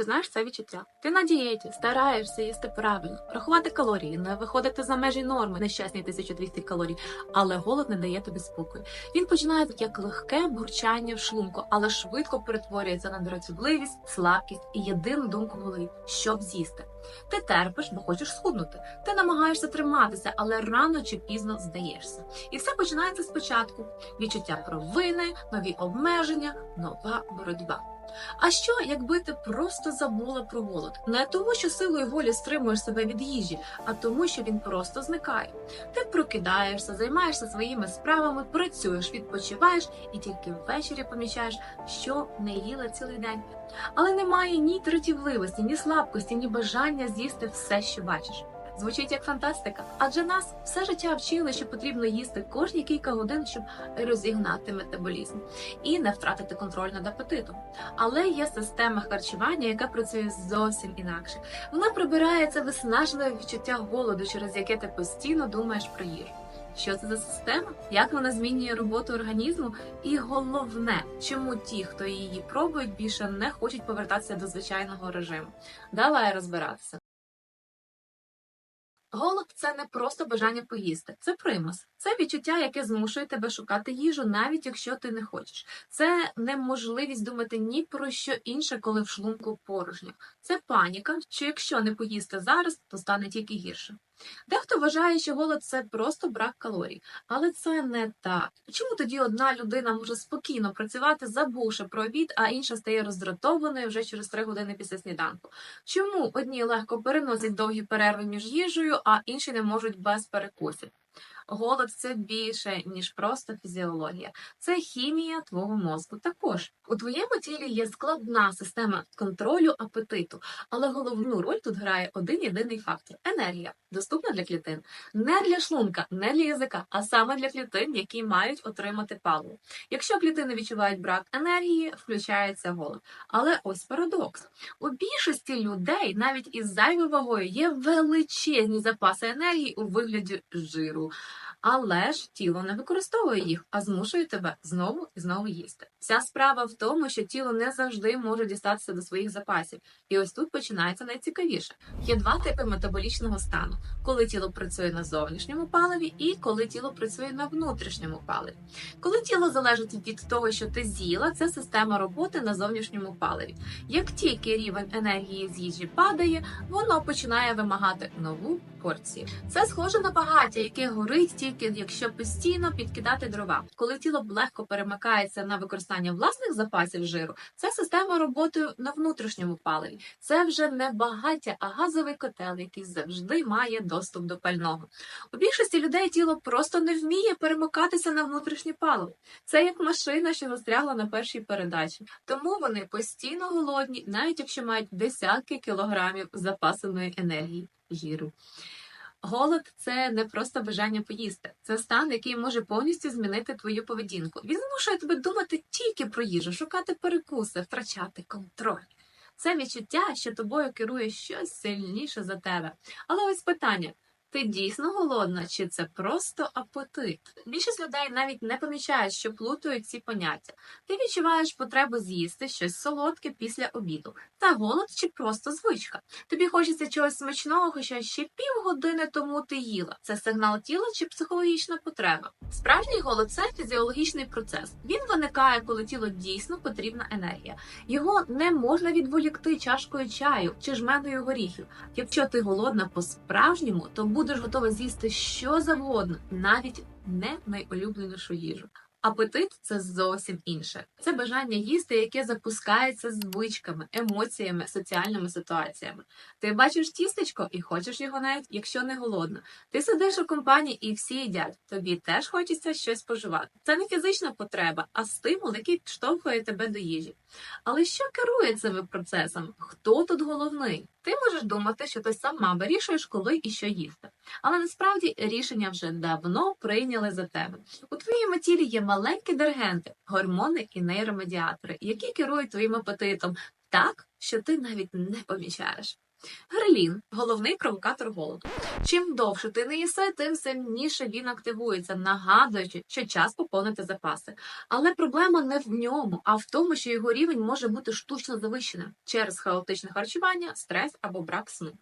Ти знаєш це відчуття. Ти на дієті, стараєшся їсти правильно, рахувати калорії, не виходити за межі норми, нещасні 1200 калорій, але голод не дає тобі спокою. Він починає як легке бурчання в шлунку, але швидко перетворюється на дратівливість, слабкість і єдину думку в голові, щоб з'їсти. Ти терпиш, бо хочеш схуднути. Ти намагаєшся триматися, але рано чи пізно здаєшся. І все починається спочатку: відчуття провини, нові обмеження, нова боротьба. А що, якби ти просто забула про голод? Не тому, що силою волі стримуєш себе від їжі, а тому, що він просто зникає. Ти прокидаєшся, займаєшся своїми справами, працюєш, відпочиваєш і тільки ввечері помічаєш, що не їла цілий день. Але немає ні тратівливості, ні слабкості, ні бажання з'їсти все, що бачиш. Звучить як фантастика, адже нас все життя вчили, що потрібно їсти кожні кілька годин, щоб розігнати метаболізм і не втратити контроль над апетитом. Але є система харчування, яка працює зовсім інакше. Вона прибирає це виснажливе відчуття голоду, через яке ти постійно думаєш про їжу. Що це за система? Як вона змінює роботу організму? І головне, чому ті, хто її пробують, більше не хочуть повертатися до звичайного режиму? Давай розбиратися. Голод це не просто бажання поїсти, це примус. Це відчуття, яке змушує тебе шукати їжу, навіть якщо ти не хочеш. Це неможливість думати ні про що інше, коли в шлунку порожньо. Це паніка, що якщо не поїсти зараз, то стане тільки гірше. Дехто вважає, що голод це просто брак калорій, але це не так. Чому тоді одна людина може спокійно працювати, забувши про обід, а інша стає роздратованою вже через три години після сніданку? Чому одні легко переносять довгі перерви між їжею, а інші не можуть без перекусів? Голод це більше, ніж просто фізіологія. Це хімія твого мозку. Також у твоєму тілі є складна система контролю апетиту, але головну роль тут грає один єдиний фактор енергія, доступна для клітин. Не для шлунка, не для язика, а саме для клітин, які мають отримати паливо. Якщо клітини відчувають брак енергії, включається голод. Але ось парадокс: у більшості людей, навіть із зайвою вагою, є величезні запаси енергії у вигляді жиру. Але ж тіло не використовує їх, а змушує тебе знову і знову їсти. Вся справа в тому, що тіло не завжди може дістатися до своїх запасів. І ось тут починається найцікавіше. Є два типи метаболічного стану: коли тіло працює на зовнішньому паливі, і коли тіло працює на внутрішньому паливі. Коли тіло залежить від того, що ти з'їла, це система роботи на зовнішньому паливі. Як тільки рівень енергії з їжі падає, воно починає вимагати нову порцію. Це схоже на багаття, яке горить тільки якщо постійно підкидати дрова. Коли тіло легко перемикається на використання власних запасів жиру, це система роботи на внутрішньому паливі. Це вже не багаття, а газовий котел, який завжди має доступ до пального. У більшості людей тіло просто не вміє перемикатися на внутрішнє паливо. Це як машина, що застрягла на першій передачі. Тому вони постійно голодні, навіть якщо мають десятки кілограмів запасаної енергії жиру. Голод це не просто бажання поїсти, це стан, який може повністю змінити твою поведінку. Він змушує тебе думати тільки про їжу, шукати перекуси, втрачати контроль. Це відчуття, що тобою керує щось сильніше за тебе. Але ось питання: ти дійсно голодна, чи це просто апетит? Більшість людей навіть не помічають, що плутають ці поняття. Ти відчуваєш потребу з'їсти щось солодке після обіду. Та голод чи просто звичка. Тобі хочеться чогось смачного, хоча ще півгодини тому ти їла. Це сигнал тіла чи психологічна потреба. Справжній голод це фізіологічний процес. Він виникає, коли тілу дійсно потрібна енергія. Його не можна відволікти чашкою чаю чи жменою горіхів. Якщо ти голодна по-справжньому, то будеш готова з'їсти що завгодно, навіть не найулюбленішу їжу. Апетит це зовсім інше. Це бажання їсти, яке запускається звичками, емоціями, соціальними ситуаціями. Ти бачиш тістечко і хочеш його навіть, якщо не голодна. Ти сидиш у компанії і всі їдять. Тобі теж хочеться щось споживати. Це не фізична потреба, а стимул, який підштовхує тебе до їжі. Але що керує цими процесами? Хто тут головний? Ти можеш думати, що ти сама вирішуєш, коли і що їсти. Але насправді рішення вже давно прийняли за тебе. У твоєму тілі є маленькі диригенти, гормони і нейромедіатори, які керують твоїм апетитом так, що ти навіть не помічаєш. Грелін головний провокатор голоду. Чим довше ти не їси, тим сильніше він активується, нагадуючи, що час поповнити запаси. Але проблема не в ньому, а в тому, що його рівень може бути штучно завищеним через хаотичне харчування, стрес або брак сну.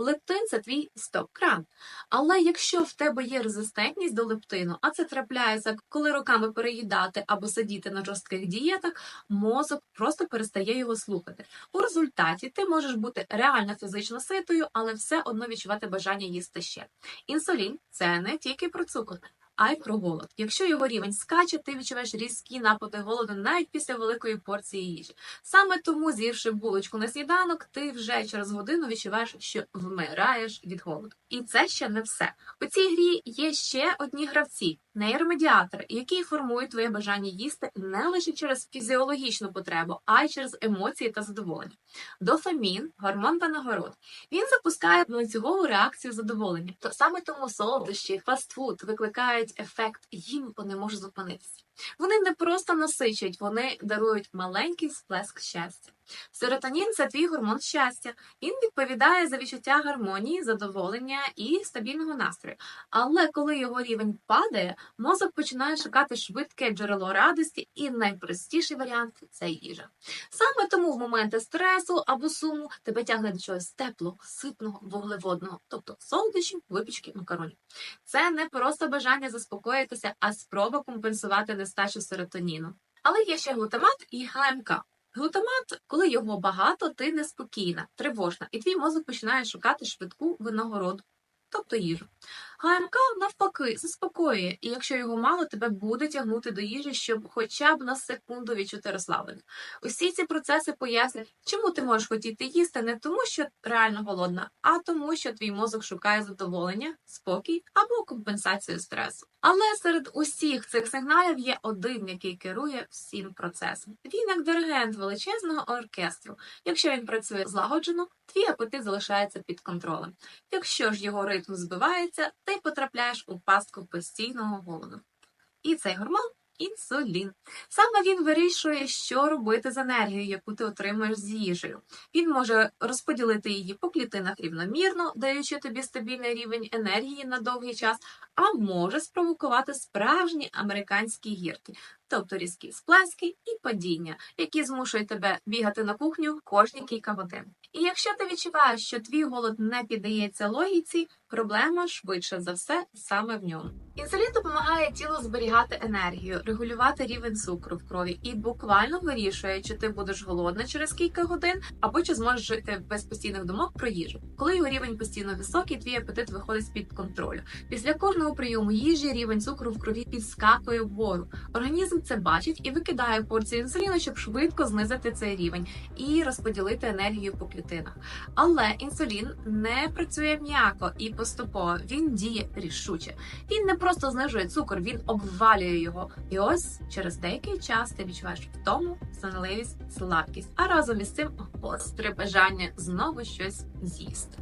Лептин це твій стоп-кран. Але якщо в тебе є резистентність до лептину, а це трапляється, коли роками переїдати або сидіти на жорстких дієтах, мозок просто перестає його слухати. У результаті ти можеш бути реально фізично ситою, але все одно відчувати бажання їсти ще. Інсулін це не тільки про цукор. А й про голод. Якщо його рівень скаче, ти відчуваєш різкі напади голоду навіть після великої порції їжі. Саме тому, з'ївши булочку на сніданок, ти вже через годину відчуваєш, що вмираєш від голоду. І це ще не все. У цій грі є ще одні гравці нейромедіатори, які формують твоє бажання їсти не лише через фізіологічну потребу, а й через емоції та задоволення. Дофамін, гормон та нагород. Він запускає ланцюгову реакцію задоволення. То саме тому солодощі, фастфуд викликають ефект їм, не можуть зупинитися. Вони не просто насичують, вони дарують маленький сплеск щастя. Серотонін це твій гормон щастя. Він відповідає за відчуття гармонії, задоволення і стабільного настрою. Але коли його рівень падає, мозок починає шукати швидке джерело радості, і найпростіший варіант це їжа. Саме тому в моменти стресу або суму тебе тягне до чогось теплого, ситного, вуглеводного, тобто солодощів, випічки, макаронів. Це не просто бажання заспокоїтися, а спроба компенсувати нестачу серотоніну. Але є ще глутамат і ГМК. Глутамат, коли його багато, ти неспокійна, тривожна, і твій мозок починає шукати швидку винагороду, тобто їжу. ГМК навпаки заспокоює, і якщо його мало, тебе буде тягнути до їжі, щоб хоча б на секунду відчути розслаблення. Усі ці процеси пояснюють, чому ти можеш хотіти їсти не тому, що реально голодна, а тому, що твій мозок шукає задоволення, спокій або компенсацію стресу. Але серед усіх цих сигналів є один, який керує всім процесом. Він як диригент величезного оркестру. Якщо він працює злагоджено, твій апетит залишається під контролем. Якщо ж його ритм збивається, ти потрапляєш у пастку постійного голоду. І цей гормон інсулін. Саме він вирішує, що робити з енергією, яку ти отримуєш з їжею. Він може розподілити її по клітинах рівномірно, даючи тобі стабільний рівень енергії на довгий час, а може спровокувати справжні американські гірки, тобто різкі сплески і падіння, які змушують тебе бігати на кухню кожні кілька годин. І якщо ти відчуваєш, що твій голод не піддається логіці, проблема швидше за все саме в ньому. Інсулін допомагає тілу зберігати енергію, регулювати рівень цукру в крові і буквально вирішує, чи ти будеш голодна через кілька годин, або чи зможеш жити без постійних думок про їжу. Коли його рівень постійно високий, твій апетит виходить з під контролю. Після кожного прийому їжі рівень цукру в крові підскакує вгору. Організм це бачить і викидає порцію інсуліну, щоб швидко знизити цей рівень і розподілити енергію по клітинах. Але інсулін не працює м'яко і поступово. Він діє рішуче. Він не просто знижує цукор, він обвалює його. І ось через деякий час ти відчуваєш втому, сонливість, слабкість, а разом із цим гостре бажання знову щось з'їсти.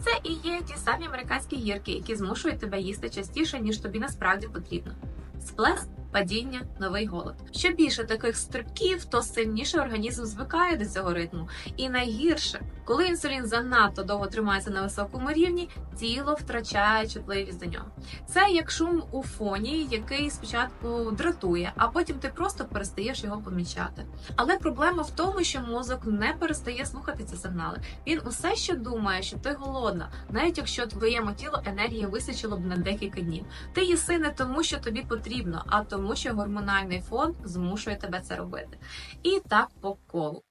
Це і є ті самі американські гірки, які змушують тебе їсти частіше, ніж тобі насправді потрібно. Сплеск падіння, новий голод. Що більше таких стрибків, то сильніше організм звикає до цього ритму. І найгірше, коли інсулін занадто довго тримається на високому рівні, тіло втрачає чутливість до нього. Це як шум у фоні, який спочатку дратує, а потім ти просто перестаєш його помічати. Але проблема в тому, що мозок не перестає слухати ці сигнали. Він усе ще думає, що ти голодна, навіть якщо твоєму тілу енергії вистачило б на декілька днів. Ти їси не тому, що тобі потрібно, а тому тому що гормональний фон змушує тебе це робити. І так по колу.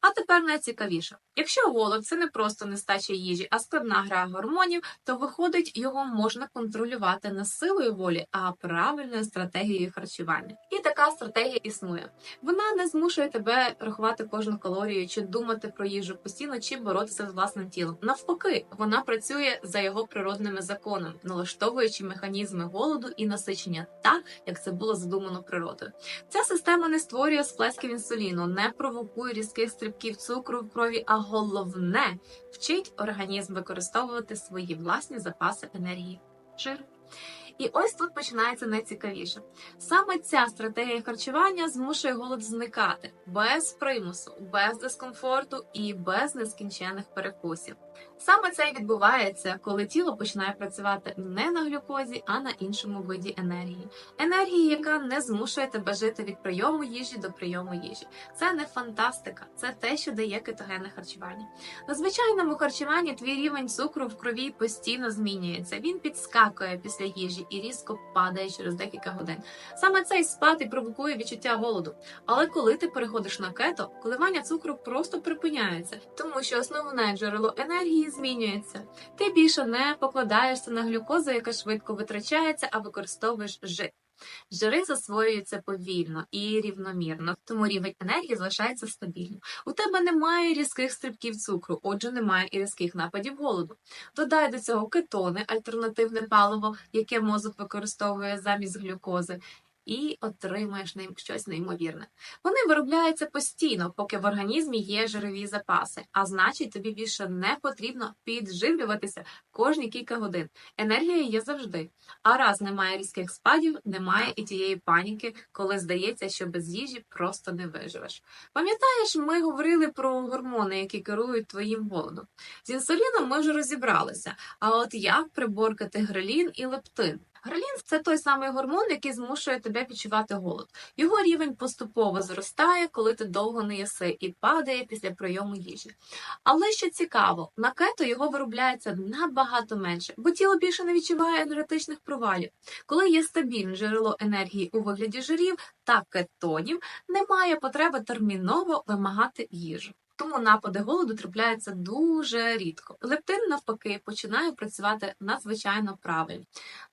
А тепер найцікавіше. Якщо голод це не просто нестача їжі, а складна гра гормонів, то виходить, його можна контролювати не силою волі, а правильною стратегією харчування. І така стратегія існує. Вона не змушує тебе рахувати кожну калорію, чи думати про їжу постійно, чи боротися з власним тілом. Навпаки, вона працює за його природними законами, налаштовуючи механізми голоду і насичення, так як це було задумано природою. Ця система не створює сплесків інсуліну, не провокує різких стрибків цукру в крові. а головне вчить організм використовувати свої власні запаси енергії жир. І ось тут починається найцікавіше. Саме ця стратегія харчування змушує голод зникати без примусу, без дискомфорту і без нескінченних перекусів. Саме це і відбувається, коли тіло починає працювати не на глюкозі, а на іншому виді енергії. Енергії, яка не змушує тебе жити від прийому їжі до прийому їжі. Це не фантастика, це те, що дає кетогенне харчування. На звичайному харчуванні твій рівень цукру в крові постійно змінюється. Він підскакує після їжі і різко падає через декілька годин. Саме цей спад і провокує відчуття голоду. Але коли ти переходиш на кето, коливання цукру просто припиняється, тому що основне джерело енергії змінюється. Ти більше не покладаєшся на глюкозу, яка швидко витрачається, а використовуєш жир. Жири засвоюються повільно і рівномірно, тому рівень енергії залишається стабільним. У тебе немає різких стрибків цукру, отже, немає і різких нападів голоду. Додай до цього кетони, альтернативне паливо, яке мозок використовує замість глюкози. І отримаєш ним щось неймовірне. Вони виробляються постійно, поки в організмі є жирові запаси, а значить, тобі більше не потрібно підживлюватися кожні кілька годин. Енергія є завжди. А раз немає різких спадів, немає і тієї паніки, коли здається, що без їжі просто не виживеш. Пам'ятаєш, ми говорили про гормони, які керують твоїм голодом. З інсуліном ми вже розібралися. А от як приборкати грелін і лептин? Грелін це той самий гормон, який змушує тебе відчувати голод. Його рівень поступово зростає, коли ти довго не їси, і падає після прийому їжі. Але що цікаво, на кето його виробляється набагато менше, бо тіло більше не відчуває енергетичних провалів. Коли є стабільне джерело енергії у вигляді жирів та кетонів, немає потреби терміново вимагати їжу. Тому напади голоду трапляються дуже рідко. Лептин, навпаки, починає працювати надзвичайно правильно.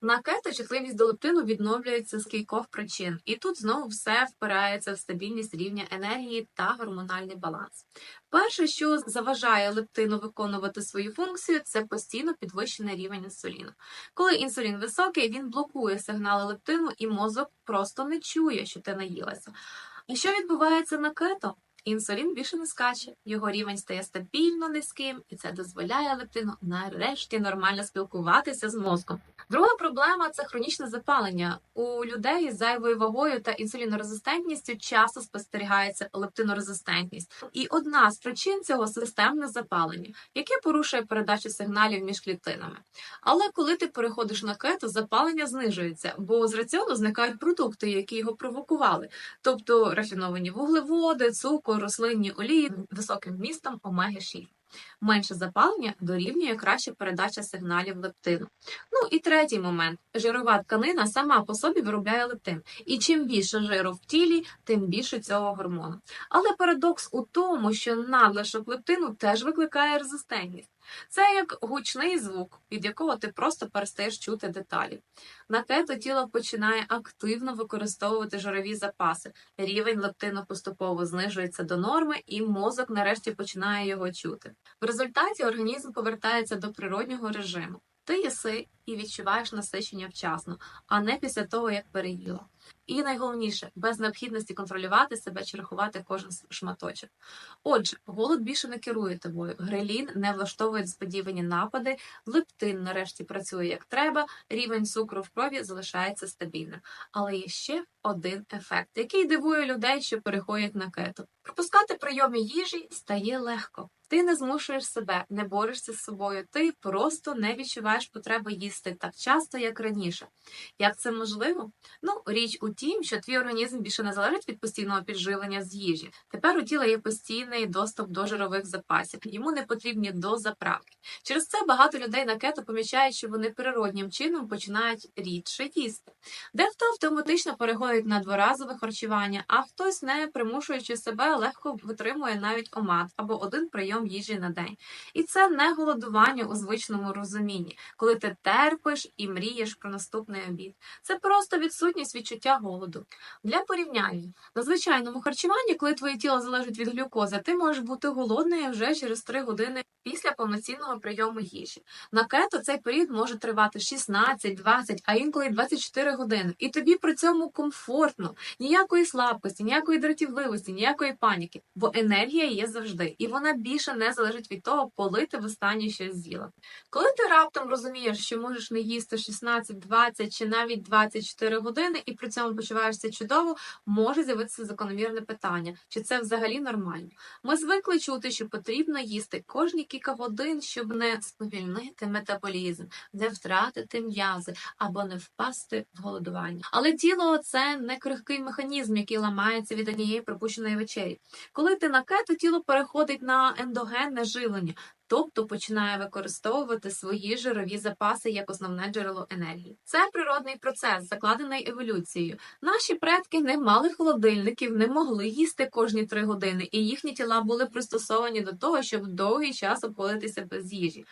На кето чутливість до лептину відновлюється з кількох причин, і тут знову все впирається в стабільність рівня енергії та гормональний баланс. Перше, що заважає лептину виконувати свою функцію, це постійно підвищений рівень інсуліну. Коли інсулін високий, він блокує сигнали лептину, і мозок просто не чує, що ти наїлася. І що відбувається на кето? Інсулін більше не скаче, його рівень стає стабільно низьким, і це дозволяє лептину нарешті нормально спілкуватися з мозком. Друга проблема це хронічне запалення. У людей з зайвою вагою та інсулінорезистентністю часто спостерігається лептинорезистентність. І одна з причин цього системне запалення, яке порушує передачу сигналів між клітинами. Але коли ти переходиш на кето, запалення знижується, бо з раціону зникають продукти, які його провокували, тобто рафіновані вуглеводи, цукор, рослинні олії високим вмістом омеги 6 Менше запалення дорівнює краща передача сигналів лептину. Ну і третій момент: жирова тканина сама по собі виробляє лептин. І чим більше жиру в тілі, тим більше цього гормону. Але парадокс у тому, що надлишок лептину теж викликає резистентність. Це як гучний звук, від якого ти просто перестаєш чути деталі. На кето тіло починає активно використовувати жирові запаси. Рівень лептину поступово знижується до норми, і мозок нарешті починає його чути. В результаті організм повертається до природнього режиму. Ти їси і відчуваєш насичення вчасно, а не після того, як переїла. І найголовніше, без необхідності контролювати себе чи рахувати кожен шматочок. Отже, голод більше не керує тобою, грелін не влаштовує сподівані напади, лептин нарешті працює як треба, рівень цукру в крові залишається стабільним. Але є ще один ефект, який дивує людей, що переходять на кето. Пропускати прийоми їжі стає легко. Ти не змушуєш себе, не борешся з собою, ти просто не відчуваєш потреби їсти так часто, як раніше. Як це можливо? Ну, річ у тім, що твій організм більше не залежить від постійного підживлення з їжі. Тепер у тіла є постійний доступ до жирових запасів, йому не потрібні дозаправки. Через це багато людей на кето помічають, що вони природнім чином починають рідше їсти. Дехто автоматично переходить на дворазове харчування, а хтось, не примушуючи себе, легко витримує навіть омат або один прийом їжі на день. І це не голодування у звичному розумінні, коли ти терпиш і мрієш про наступний обід. Це просто відсутність відчуття голоду. Для порівняння на звичайному харчуванні, коли твоє тіло залежить від глюкози, ти можеш бути голодною вже через 3 години після повноцінного прийому їжі. На кето цей період може тривати 16, 20, а інколи 24 години. І тобі при цьому комфортно, ніякої слабкості, ніякої дратівливості, ніякої паніки, бо енергія є завжди, і вона більше не залежить від того, коли ти востаннє щось з'їла. Коли ти раптом розумієш, що можеш не їсти 16, 20 чи навіть 24 години, і при цьому почуваєшся чудово, може з'явитися закономірне питання, чи це взагалі нормально. Ми звикли чути, що потрібно їсти кожні кілька годин, щоб не сповільнити метаболізм, не втратити м'язи або не впасти в голодування. Але тіло це не крихкий механізм, який ламається від однієї пропущеної вечері. Коли ти на кето, тіло переходить на ендогенне живлення. Тобто починає використовувати свої жирові запаси як основне джерело енергії. Це природний процес, закладений еволюцією. Наші предки не мали холодильників, не могли їсти кожні три години, і їхні тіла були пристосовані до того, щоб довгий час обходитися без їжі.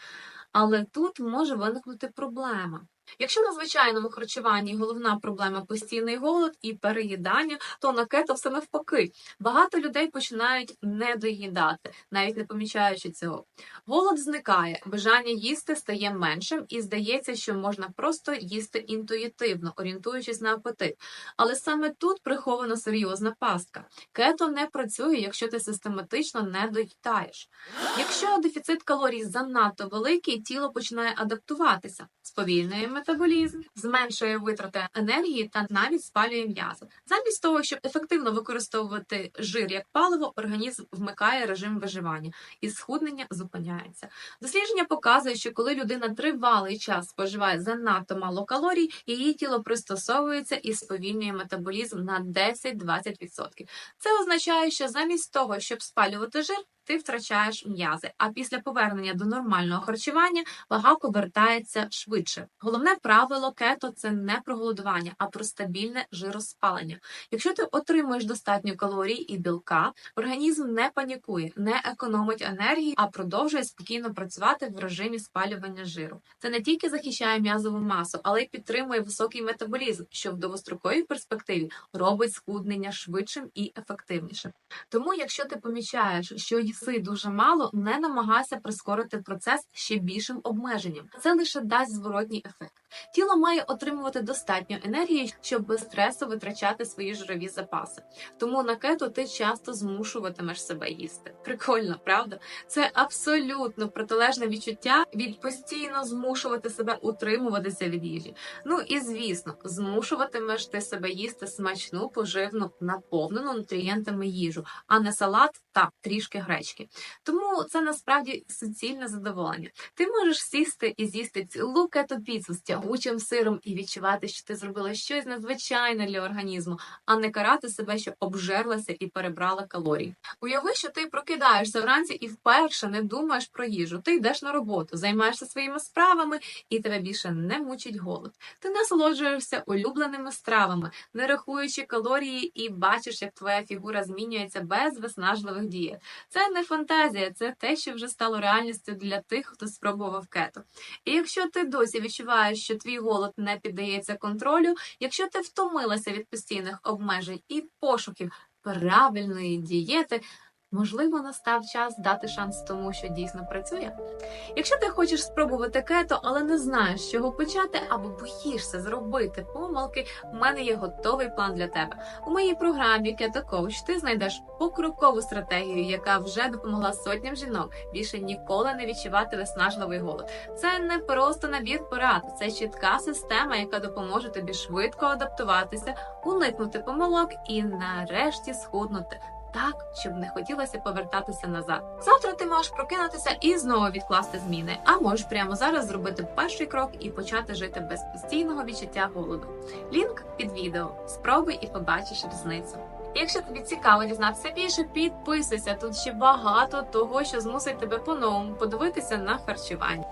Але тут може виникнути проблема. Якщо на звичайному харчуванні головна проблема постійний голод і переїдання, то на кето все навпаки. Багато людей починають не доїдати, навіть не помічаючи цього. Голод зникає, бажання їсти стає меншим, і здається, що можна просто їсти інтуїтивно, орієнтуючись на апетит. Але саме тут прихована серйозна пастка. Кето не працює, якщо ти систематично не доїдаєш. Якщо дефіцит калорій занадто великий, тіло починає адаптуватися, сповільнює метаболізм, зменшує витрати енергії та навіть спалює м'язи. Замість того, щоб ефективно використовувати жир як паливо, організм вмикає режим виживання і схуднення зупиняється. Дослідження показує, що коли людина тривалий час споживає занадто мало калорій, її тіло пристосовується і сповільнює метаболізм на 10-20%. Це означає, що замість того, щоб спалювати жир, ти втрачаєш м'язи, а після повернення до нормального харчування вага повертається швидше. Головне правило кето це не про голодування, а про стабільне жироспалення. Якщо ти отримуєш достатньо калорій і білка, організм не панікує, не економить енергії, а продовжує спокійно працювати в режимі спалювання жиру. Це не тільки захищає м'язову масу, але й підтримує високий метаболізм, що в довгостроковій перспективі робить схуднення швидшим і ефективнішим. Тому, якщо ти помічаєш, що їси дуже мало, не намагайся прискорити процес ще більшим обмеженням. Це лише дасть зворотній ефект. Тіло має отримувати достатньо енергії, щоб без стресу витрачати свої жирові запаси. Тому на кето ти часто змушуватимеш себе їсти. Прикольно, правда? Це абсолютно протилежне відчуття від постійно змушувати себе утримуватися від їжі. Ну і звісно, змушуватимеш ти себе їсти смачну, поживну, наповнену нутрієнтами їжу, а не салат та трішки гречки. Тому це насправді суцільне задоволення. Ти можеш сісти і з'їсти цілу кето-піцу з тягучим сиром і відчувати, що ти зробила щось надзвичайне для організму, а не карати себе, що обжерлася і перебрала калорій. Уяви, що ти прокидаєшся вранці і вперше не думаєш про їжу. Ти йдеш на роботу, займаєшся своїми справами, і тебе більше не мучить голод. Ти насолоджуєшся улюбленими стравами, не рахуючи калорії, і бачиш, як твоя фігура змінюється без виснажливих дієт. Це не фантазія, це те, що вже стало реальністю для тих, хто спробував кето. І якщо ти досі відчуваєш, що твій голод не піддається контролю, якщо ти втомилася від постійних обмежень і пошуків правильної дієти. Можливо, настав час дати шанс тому, що дійсно працює. Якщо ти хочеш спробувати кето, але не знаєш, з чого почати, або боїшся зробити помилки, у мене є готовий план для тебе. У моїй програмі Keto Coach ти знайдеш покрокову стратегію, яка вже допомогла сотням жінок більше ніколи не відчувати виснажливий голод. Це не просто набір порад, це чітка система, яка допоможе тобі швидко адаптуватися, уникнути помилок і нарешті схуднути. Так, щоб не хотілося повертатися назад. Завтра ти можеш прокинутися і знову відкласти зміни, а можеш прямо зараз зробити перший крок і почати жити без постійного відчуття голоду. Лінк під відео. Спробуй і побачиш різницю. Якщо тобі цікаво дізнатися більше, підписуйся тут ще багато того, що змусить тебе по-новому подивитися на харчування.